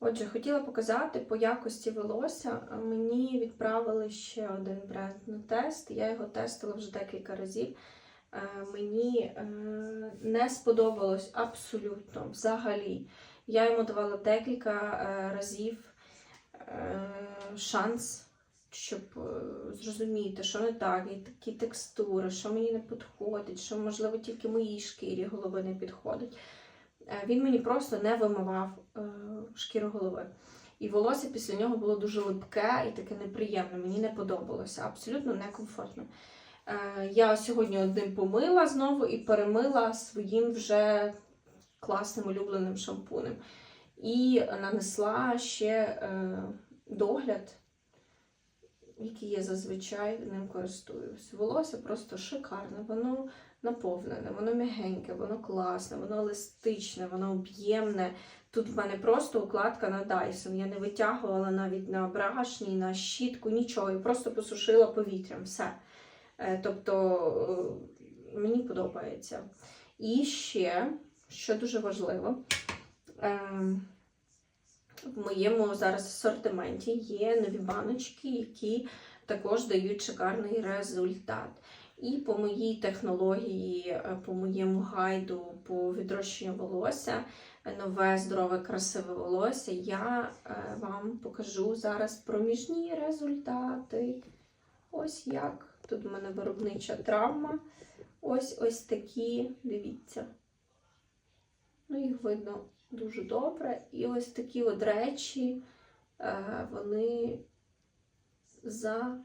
Отже, хотіла показати по якості волосся. Мені відправили ще один бренд на тест. Я його тестила вже декілька разів. Е, Мені е, не сподобалось абсолютно взагалі. Я йому давала декілька е, разів шанс, щоб зрозуміти, що не так, які текстури, що мені не підходить, що, можливо, тільки моїй шкірі голови не підходить. Е, Він мені просто не вимивав е, шкіру голови. І волосся після нього було дуже липке і таке неприємне. Мені не подобалося, абсолютно некомфортно. Е, Я сьогодні одним помила знову і перемила своїм вже класним улюбленим шампунем. І нанесла ще догляд, який я зазвичай ним користуюсь. Волосся просто шикарне, воно наповнене, воно м'ягеньке, воно класне, воно еластичне, воно об'ємне. Тут в мене просто укладка на Dyson. Я не витягувала навіть на браш, ні на щітку, нічого. Я просто посушила повітрям. Все. Е, Тобто е, мені подобається. І ще, що дуже важливо, е, в моєму зараз асортименті є нові баночки, які також дають шикарний результат. І по моїй технології, е, по моєму гайду по відрощенню волосся, е, нове, здорове, красиве волосся, я е, вам покажу зараз проміжні результати. Ось як. Тут в мене виробнича травма. Ось ось такі, дивіться. Ну, їх видно дуже добре. І ось такі от речі, вони за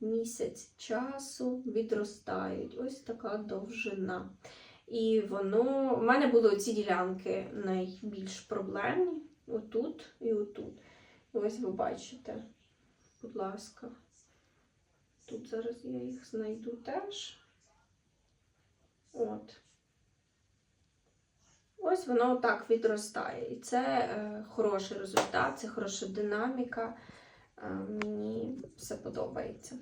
місяць часу відростають. Ось така довжина. І воно. У мене були ці ділянки найбільш проблемні. Отут і отут. Ось ви бачите, будь ласка. Тут зараз я їх знайду теж. От. Ось воно так відростає. І це е, хороший результат, це хороша динаміка. Мені все подобається.